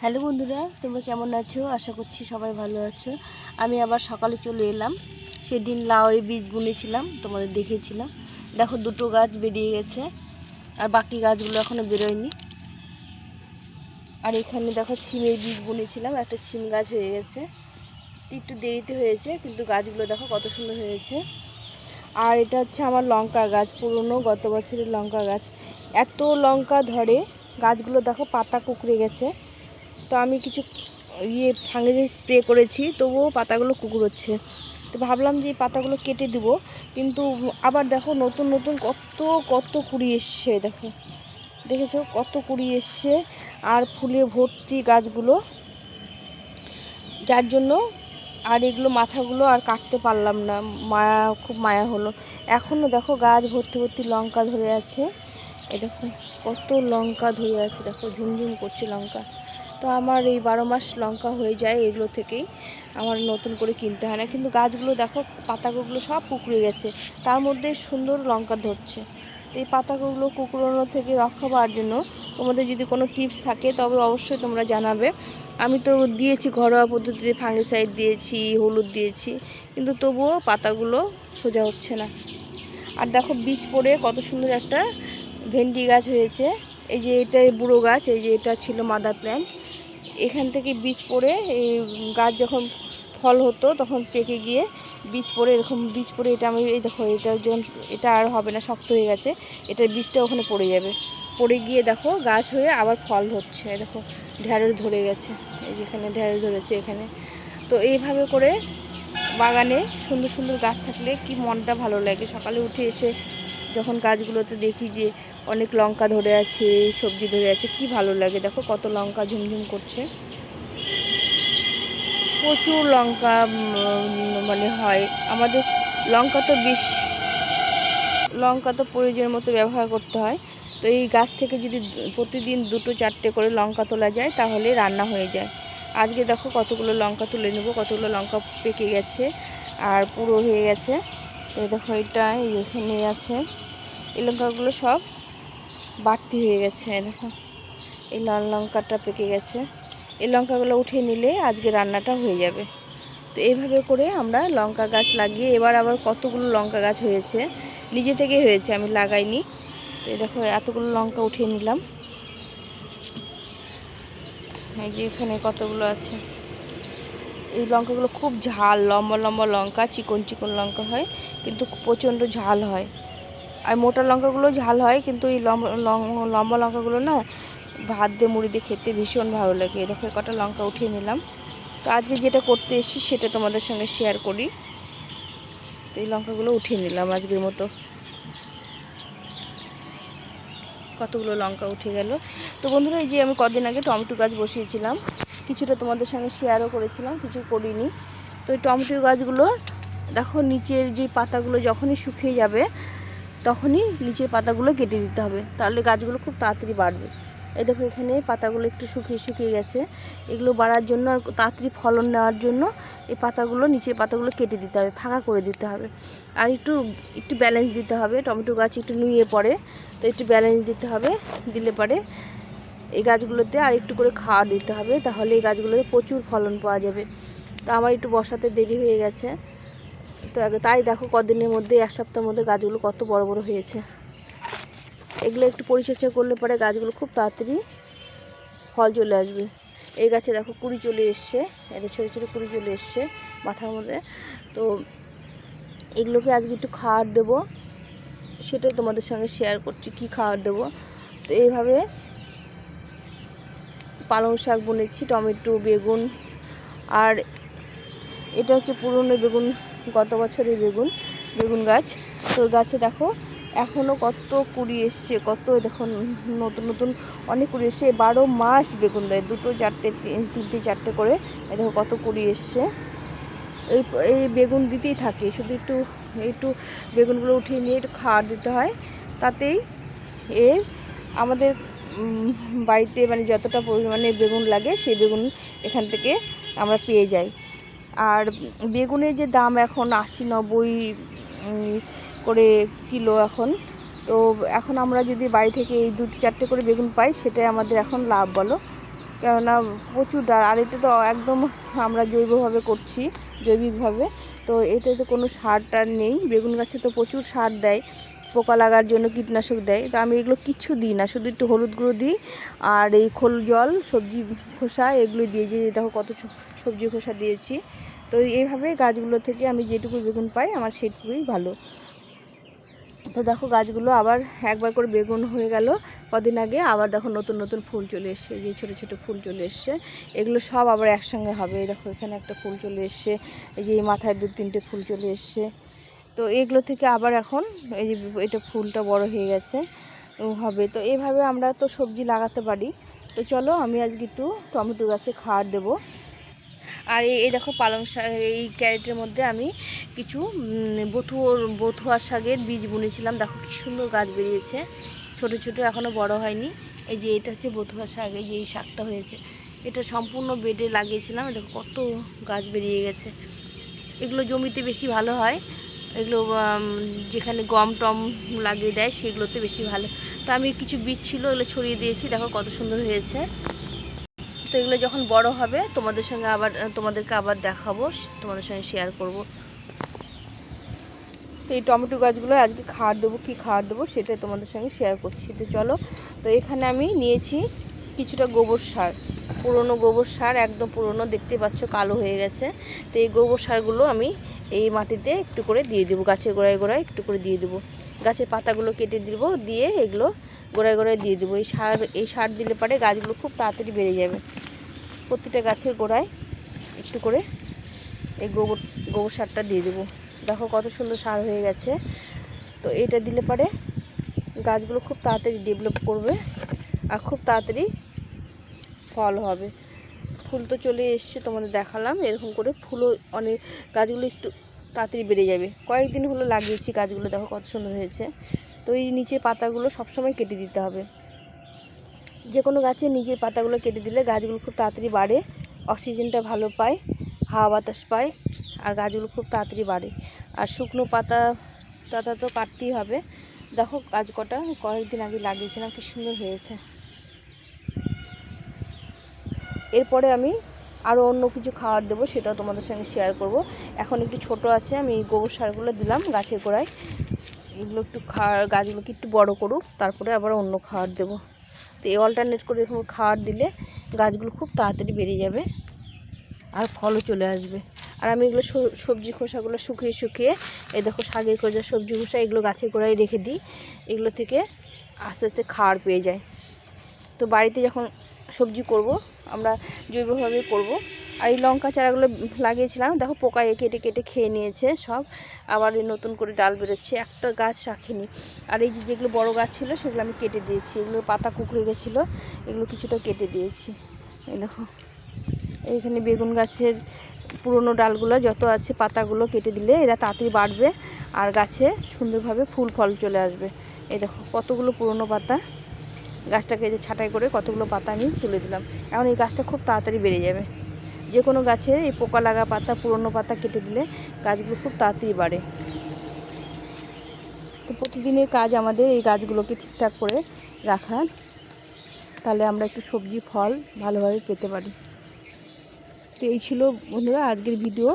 Hello বন্ধুরা, তোমরা কেমন আছো? আশা করছি সবাই ভালো আছো। আমি আবার সকালে চলে এলাম। সেদিন লাউয়ে বীজ বুনেছিলাম, তোমাদের দেখিয়েছিলাম। দেখো, দুটো গাছ বেরিয়ে গেছে, আর বাকি গাছগুলো এখনও বেরোয়নি। আর এখানে দেখো সিমের বীজ বুনেছিলাম, একটা সিম গাছ হয়ে গেছে। একটু দেরিতে হয়েছে, কিন্তু গাছগুলো দেখো কত সুন্দর হয়েছে। আর এটা হচ্ছে আমার লঙ্কা গাছ, পুরনো, গত বছরের লঙ্কা গাছ। এত লঙ্কা ধরে গাছগুলো দেখো পাতা কুকড়ে গেছে। তো আমি কিছু ইয়ে ফাঙ্গিসাইড স্প্রে করেছি, তবুও পাতাগুলো কুকুরোচ্ছে তো ভাবলাম যে পাতাগুলো কেটে দিব, কিন্তু আবার দেখো নতুন নতুন কত কত কুড়ি এসছে, দেখো। দেখেছ? কত কুড়ি এসছে, আর ফুলে ভর্তি গাছগুলো। যার জন্য আর এগুলো মাথাগুলো আর কাটতে পারলাম না, মায়া, খুব মায়া হলো। এখনও দেখো গাছ ভর্তি ভর্তি লঙ্কা ধরে আছে। এ দেখো কত লঙ্কা ধরে আছে, দেখো ঝুমঝুম করছে লঙ্কা। তো আমার এই বারো মাস লঙ্কা হয়ে যায় এগুলো থেকেই। আমার নতুন করে কিনতে হয় না। কিন্তু গাছগুলো দেখো, পাতাগুলো সব কুকড়ে গেছে। তার মধ্যে সুন্দর লঙ্কা ধরছে। তো এই পাতাগুলো কুকড়ানো থেকে রক্ষা পাওয়ার জন্য তোমাদের যদি কোনো টিপস থাকে, তবে অবশ্যই তোমরা জানাবে। আমি তো দিয়েছি ঘরোয়া পদ্ধতিতে ফাঙ্গিসাইড দিয়েছি, হলুদ দিয়েছি, কিন্তু তবুও পাতাগুলো সোজা হচ্ছে না। আর দেখো বীজ পড়ে কত সুন্দর একটা ভেন্ডি গাছ হয়েছে। এই যে এটা বুড়ো গাছ, এই যে এটা ছিল মাদার প্ল্যান্ট এখান থেকে বীজ পড়ে গাছ যখন ফল হতো তখন পেকে গিয়ে বীজ পড়ে, এরকম বীজ পড়ে, এটা আমি, এই দেখো, এটা যখন, এটা আর হবে না, শক্ত হয়ে গেছে, এটার বীজটা ওখানে পড়ে যাবে। পড়ে গিয়ে দেখো, গাছ হয়ে আবার ফল ধরছে দেখো ঢ্যাঁড়স ধরে গেছে, এই যেখানে ঢ্যাঁড়স ধরেছে এখানে। তো এইভাবে করে বাগানে সুন্দর সুন্দর গাছ থাকলে কি মনটা ভালো লাগে? সকালে উঠে এসে যখন গাছগুলোতে দেখি যে অনেক লঙ্কা ধরে আছে, সবজি ধরে আছে, কি ভালো লাগে। দেখো কত লঙ্কা ঝুমঝুম করছে। প্রচুর লঙ্কা মানে হয়। আমাদের লঙ্কা তো বেশ, লঙ্কা তো প্রয়োজনের মতো ব্যবহার করতে হয়। তো এই গাছ থেকে যদি প্রতিদিন দুটো চারটে করে লঙ্কা তোলা যায়, তাহলে রান্না হয়ে যায়। আজকে দেখো কতগুলো লঙ্কা তুলে নেব, কতগুলো লঙ্কা পেকে গেছে আর পুরো হয়ে গেছে। তো দেখো এটা এখানে আছে। এই লঙ্কাগুলো সব বাড়তি হয়ে গেছে, দেখো। এই লাল লঙ্কাটা পেকে গেছে। এই লঙ্কাগুলো উঠিয়ে নিলে আজকে রান্নাটা হয়ে যাবে। তো এইভাবে করে আমরা লঙ্কা গাছ লাগিয়ে এবার আবার কতগুলো লঙ্কা গাছ হয়েছে, নিজে থেকেই হয়েছে, আমি লাগাইনি। তো দেখো, এতগুলো লঙ্কা উঠিয়ে নিলাম। এই যে এখানে কতগুলো আছে? এই লঙ্কাগুলো খুব ঝাল, লম্বা লম্বা লঙ্কা, চিকন চিকন লঙ্কা হয়, কিন্তু প্রচণ্ড ঝাল হয়। আর মোটা লঙ্কাগুলো ঝাল হয়, কিন্তু এই লম্বা লঙ্কাগুলো না ভাত দিয়ে মুড়ি দিয়ে খেতে ভীষণ ভালো লাগে। দেখো কটা লঙ্কা উঠিয়ে নিলাম। তো আজকে যেটা করতে এসেছি সেটা তোমাদের সঙ্গে শেয়ার করি। তো এই লঙ্কাগুলো উঠিয়ে নিলাম আজকের মতো। কতগুলো লঙ্কা উঠে গেল। তো বন্ধুরা, এই যে আমি কদিন আগে টমেটো গাছ বসিয়েছিলাম, কিছুটা তোমাদের সঙ্গে শেয়ারও করেছিলাম, কিছু করিনি। তো এই টমেটো গাছগুলো দেখো নিচের যে পাতাগুলো যখনই শুকিয়ে যাবে তখনই নিচের পাতাগুলো কেটে দিতে হবে। তাহলে গাছগুলো খুব তাড়াতাড়ি বাড়বে। এই দেখো এখানে পাতাগুলো একটু শুকিয়ে শুকিয়ে গেছে। এগুলো বাড়ার জন্য আর তাড়াতাড়ি ফলন নেওয়ার জন্য এই পাতাগুলো, নিচের পাতাগুলো কেটে দিতে হবে, ফাঁকা করে দিতে হবে। আর একটু একটু ব্যালেন্স দিতে হবে। টমেটো গাছ একটু নুয়ে পড়ে, তো একটু ব্যালেন্স দিতে হবে। দিলে পরে এই গাছগুলোতে আর একটু করে খাওয়া দিতে হবে। তাহলে এই গাছগুলোতে প্রচুর ফলন পাওয়া যাবে। তো আমার একটু বসাতে দেরি হয়ে গেছে। তো তাই দেখো কদিনের মধ্যে এক সপ্তাহের মধ্যে গাছগুলো কত বড় বড় হয়েছে। এগুলো একটু পরিচর্যা করলে পরে গাছগুলো খুব তাড়াতাড়ি ফল চলে আসবে। এই গাছে দেখো কুড়ি চলে এসছে এটা ছোটো ছোটো কুড়ি চলে এসছে মাথার মধ্যে। তো এগুলোকে আজকে একটু খাবার দেবো সেটাই তোমাদের সঙ্গে শেয়ার করছি কি খাবার দেবো। তো এইভাবে পালং শাক বুনেছি, টমেটো, বেগুন, আর এটা হচ্ছে পুরনো বেগুন, গত বছরের বেগুন বেগুন গাছ। তো গাছে দেখো এখনও কত কুড়ি এসছে, কত দেখো, নতুন নতুন অনেক কুড়ি এসছে। বারো মাস বেগুন দেয়, দুটো, চারটে তিনটে, চারটে করে। দেখো কত কুড়ি এসছে। এই এই বেগুন দিতেই থাকে, শুধু একটু একটু বেগুনগুলো উঠিয়ে নিয়ে একটু খাওয়ার দিতে হয়। তাতেই এর আমাদের বাড়িতে মানে যতটা পরিমাণে বেগুন লাগে, সেই বেগুন এখান থেকে আমরা পেয়ে যাই। আর বেগুনের যে দাম এখন আশি নব্বই করে কিলো এখন। তো এখন আমরা যদি বাড়ি থেকে এই দুটো চারটে করে বেগুন পাই, সেটাই আমাদের এখন লাভ বলো। কেননা প্রচুর ডাল আর এটা তো একদম আমরা জৈবভাবে করছি, জৈবিকভাবে। তো এটাতে কোনো সার টার নেই। বেগুন গাছে তো প্রচুর সার দেয়, পোকা লাগার জন্য কীটনাশক দেয়। তো আমি এগুলো কিচ্ছু দিই না, শুধু একটু হলুদ গুঁড়ো দিই, আর এই খোল জল, সবজি খোসা, এগুলো দিয়ে যে দেখো কত সবজি খোসা দিয়েছি। তো এইভাবে গাছগুলো থেকে আমি যেটুকু বেগুন পাই, আমার সেটুকুই ভালো। তো দেখো গাছগুলো আবার একবার করে বেগুন হয়ে গেল। কদিন আগে আবার দেখো নতুন নতুন ফুল চলে এসছে। যে ছোটো ছোটো ফুল চলে এসছে। এগুলো সব আবার একসঙ্গে হবে। দেখো এখানে একটা ফুল চলে এসছে। এই যে মাথায় দু, তিনটে ফুল চলে এসছে। তো এগুলো থেকে আবার এখন এই যে এটা ফুলটা বড় হয়ে গেছে। হবে। তো এভাবে আমরা তো সবজি লাগাতে পারি। তো চলো আমি আজকে একটু টমেটো গাছে খাওয়ার দেবো। আর এই দেখো পালং শাক, এই ক্যারেটের মধ্যে আমি কিছু বথুয়ার বথুয়া শাকের বীজ বুনেছিলাম। দেখো কি সুন্দর গাছ বেরিয়েছে। ছোট ছোট এখনও বড় হয়নি। এই যে এটা হচ্ছে বথুয়া শাক, এই যে এই শাকটা হয়েছে। এটা সম্পূর্ণ বেডে লাগিয়েছিলাম। দেখো কত গাছ বেরিয়ে গেছে। এগুলো জমিতে বেশি ভালো হয়। এগুলো যেখানে গম টম লাগিয়ে দেয়, সেগুলোতে বেশি ভালো। তো আমি কিছু বীজ ছিল এগুলো ছড়িয়ে দিয়েছি। দেখো কত সুন্দর হয়েছে। এগুলো যখন বড় হবে, তোমাদের সঙ্গে আবার তোমাদেরকে আবার দেখাবো, তোমাদের সঙ্গে শেয়ার করব। তো এই টমেটো গাছগুলো আজকে খাওয়ার দেবো, কী খাওয়ার দেবো সেটা তোমাদের সঙ্গে শেয়ার করছি। তো চলো, তো এখানে আমি নিয়েছি কিছুটা গোবর সার। পুরনো গোবর সার, একদম পুরনো, দেখতে পাচ্ছ কালো হয়ে গেছে। তো এই গোবর সারগুলো আমি এই মাটিতে একটু করে দিয়ে দেবো, গাছের গোড়ায় গোড়ায় একটু করে দিয়ে দেবো। গাছের পাতাগুলো কেটে দিব, দিয়ে এগুলো গোড়ায় গোড়ায় দিয়ে দেবো। এই সার এই সার দিলে পরে গাছগুলো খুব তাড়াতাড়ি বেড়ে যাবে। প্রতিটা গাছের গোড়ায় একটু করে এই গোবর গোবর সারটা দিয়ে দেবো। দেখো কত সুন্দর সার হয়ে গেছে। তো এটা দিলে পরে গাছগুলো খুব তাড়াতাড়ি ডেভেলপ করবে আর খুব তাড়াতাড়ি ফল হবে। ফুল তো চলে এসছে, তোমাদের দেখালাম। এরকম করে ফুলও অনেক গাছগুলো একটু তাড়াতাড়ি বেড়ে যাবে। কয়েকদিন হলো লাগিয়েছি গাছগুলো, দেখো কত সুন্দর হয়েছে। তো এই নিচে পাতাগুলো সবসময় কেটে দিতে হবে। যে কোনো গাছের নিজের পাতাগুলো কেটে দিলে গাছগুলো খুব তাড়াতাড়ি বাড়ে, অক্সিজেনটা ভালো পায়, হাওয়া বাতাস পায়, আর গাছগুলো খুব তাড়াতাড়ি বাড়ে। আর শুকনো পাতা টাতা তো কাটতেই হবে। দেখো গাছ কটা, কয়েকদিন আগে লাগিয়েছিলাম, কি সুন্দর হয়েছে। এরপরে আমি আরও অন্য কিছু খাবার দেবো, সেটাও তোমাদের সঙ্গে শেয়ার করব। এখন একটু ছোট আছে, আমি গোবর সারগুলো দিলাম গাছের গোড়ায়। এগুলো একটু খাওয়ার গাছগুলোকে একটু বড় করুক, তারপরে আবার অন্য খাবার দেবো। অল্টারনেট করে এরকম খাওয়ার দিলে গাছগুলো খুব তাড়াতাড়ি বেড়ে যাবে আর ফলও চলে আসবে। আর আমি এগুলো সবজি খোসাগুলো শুকিয়ে শুকিয়ে, এই দেখো শাকের খোসা সবজি খোসা এগুলো গাছের গোড়ায় রেখে দিই। এগুলো থেকে আস্তে আস্তে খাওয়ার পেয়ে যায়। তো বাড়িতে যখন সবজি করব, আমরা জৈবভাবে করব। আর এই লঙ্কা চারাগুলো লাগিয়েছিলাম, দেখো পোকায় কেটে কেটে খেয়ে নিয়েছে সব। আবার নতুন করে ডাল বেরোচ্ছে, একটা গাছ রাখিনি। আর এই যেগুলো বড় গাছ ছিল, সেগুলো আমি কেটে দিয়েছি। এগুলো পাতা কুকড়ে গেছিল, এগুলো কিছুটা কেটে দিয়েছি। এই দেখো, এইখানে বেগুন গাছের পুরনো ডালগুলো যত আছে পাতাগুলো কেটে দিলে এরা তাড়াতাড়ি বাড়বে, আর গাছে সুন্দরভাবে ফুল ফল চলে আসবে। এই দেখো, কতগুলো পুরনো পাতা। গাছটাকে যে ছাঁটাই করে কতগুলো পাতা আমি তুলে দিলাম। এখন এই গাছটা খুব তাড়াতাড়ি বেড়ে যাবে। যে কোনো গাছে এই পোকা লাগা পাতা, পুরনো পাতা কেটে দিলে গাছগুলো খুব তাড়াতাড়ি বাড়ে। তো প্রতিদিনের কাজ আমাদের এই গাছগুলোকে ঠিকঠাক করে রাখা। তাহলে আমরা একটু সবজি, ফল ভালোভাবে পেতে পারি। তো এই ছিল বন্ধুরা আজকের ভিডিও।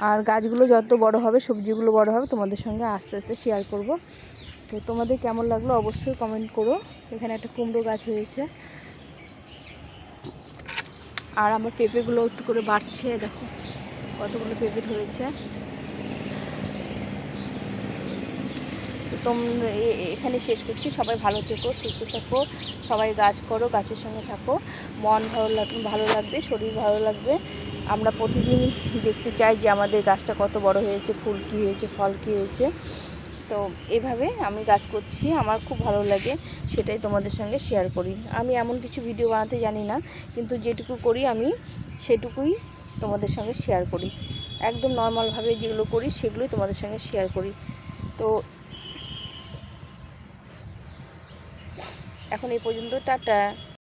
আর গাছগুলো যত বড় হবে, সবজিগুলো বড় হবে, তোমাদের সঙ্গে আস্তে আস্তে শেয়ার করব। তো তোমাদের কেমন লাগল অবশ্যই কমেন্ট করো। এখানে একটা কুমড়ো গাছ হয়েছে। আর আমার পেঁপেগুলো একটু করে বাড়ছে, দেখো কতগুলো পেঁপে ধরেছে। তোমরা এখানে শেষ করছি। সবাই ভালো থেকো, সুস্থ থাকো, সবাই গাছ করো, গাছের সঙ্গে থাকো। মন ভালো লাগবে ভালো লাগবে, শরীর ভালো লাগবে। আমরা প্রতিদিন দেখতে চাই যে আমাদের গাছটা কত বড় হয়েছে, ফুল কী হয়েছে, ফল কী হয়েছে। তো এভাবে আমি কাজ করছি, আমার খুব ভালো লাগে, সেটাই তোমাদের সঙ্গে শেয়ার করি। আমি এমন কিছু ভিডিও বানাতে জানি না, কিন্তু যেটুকু করি আমি সেটুকুই তোমাদের সঙ্গে শেয়ার করি। একদম নর্মালভাবে যেগুলো করি, সেগুলোই তোমাদের সঙ্গে শেয়ার করি। তো এখন এই পর্যন্ত টাটা।